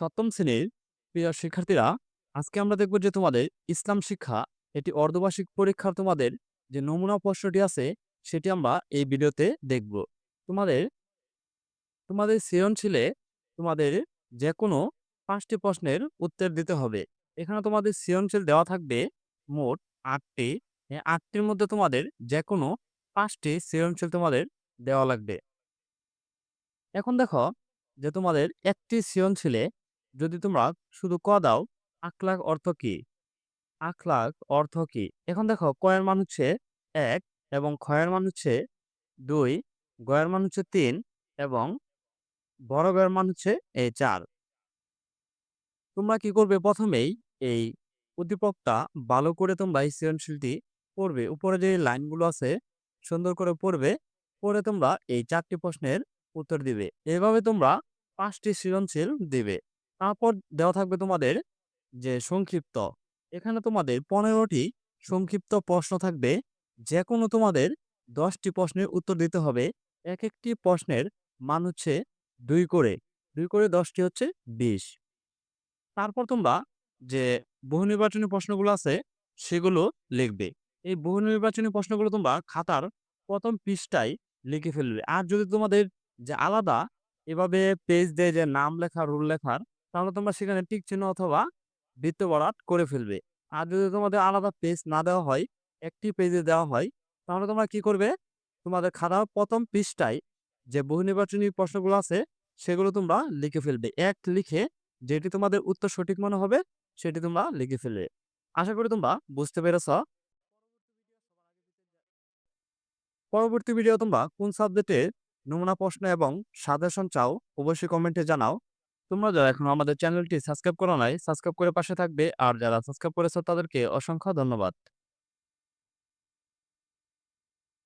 সপ্তম শ্রেণির প্রিয় শিক্ষার্থীরা, আজকে আমরা দেখব যে তোমাদের ইসলাম শিক্ষা, এটি অর্ধবার্ষিক পরীক্ষার তোমাদের যে নমুনা প্রশ্নটি আছে, সেটি আমরা এই ভিডিওতে দেখব। তোমাদের তোমাদের সৃজনশীলে তোমাদের যে কোনো পাঁচটি প্রশ্নের উত্তর দিতে হবে। এখানে তোমাদের সৃজনশীল দেওয়া থাকবে মোট আটটি। আটটির মধ্যে তোমাদের যে কোনো পাঁচটি সৃজনশীল তোমাদের দেওয়া লাগবে। এখন দেখো যে তোমাদের একটি সৃজনশীলে যদি তোমরা শুধু ক দাও, আখলাখ অর্থ কি? আখলাখ অর্থ কি? এখন দেখো, কয়ের মান হচ্ছে এক এবং ক্ষয়ের মান হচ্ছে দুই, গয়ের মান হচ্ছে তিন এবং বড় গয়ের মান হচ্ছে এই চার। তোমরা কি করবে? প্রথমেই এই উদ্দীপকটা ভালো করে তোমরা এই সৃজনশীলটি পড়বে। উপরে যে লাইনগুলো আছে, সুন্দর করে পড়বে। পড়ে তোমরা এই চারটি প্রশ্নের উত্তর দিবে। এভাবে তোমরা পাঁচটি সৃজনশীল দিবে। তারপর দেওয়া থাকবে তোমাদের যে সংক্ষিপ্ত। এখানে তোমাদের পনেরোটি সংক্ষিপ্ত প্রশ্ন থাকবে। যে কোনো তোমাদের দশটি প্রশ্নের উত্তর দিতে হবে। এক একটি প্রশ্নের মান হচ্ছে দুই করে। দুই করে দশটি হচ্ছে বিশ। তারপর তোমরা যে বহু নির্বাচনী প্রশ্নগুলো আছে, সেগুলো লিখবে। এই বহু নির্বাচনী প্রশ্নগুলো তোমরা খাতার প্রথম পৃষ্ঠায় লিখে ফেলবে। আর যদি তোমাদের যে আলাদা, এভাবে পেজ দেয় যে নাম লেখা রুল লেখার তাহলে তোমরা সেখানে টিক চিহ্ন অথবা বৃত্ত বরাট করে ফেলবে। আর যদি তোমাদের আলাদা পেজ না দেওয়া হয়, একটি পেজে দেওয়া হয়, তাহলে তোমরা কি করবে? তোমাদের খাতার প্রথম পৃষ্ঠায় যে বহু নির্বাচনী প্রশ্নগুলো আছে, সেগুলো তোমরা লিখে ফেলবে। এক লিখে যেটি তোমাদের উত্তর সঠিক মনে হবে, সেটি তোমরা লিখে ফেলবে। আশা করি তোমরা বুঝতে পেরেছ। পরবর্তী ভিডিও তোমরা কোন সাবজেক্টের নমুনা প্রশ্ন এবং সাজেশন চাও, অবশ্যই কমেন্টে জানাও। তোমরা যারা এখন আমাদের চ্যানেলটি সাবস্ক্রাইব করো নাই, সাবস্ক্রাইব করে পাশে থাকবে। আর যারা সাবস্ক্রাইব করেছ তাদেরকে অসংখ্য ধন্যবাদ।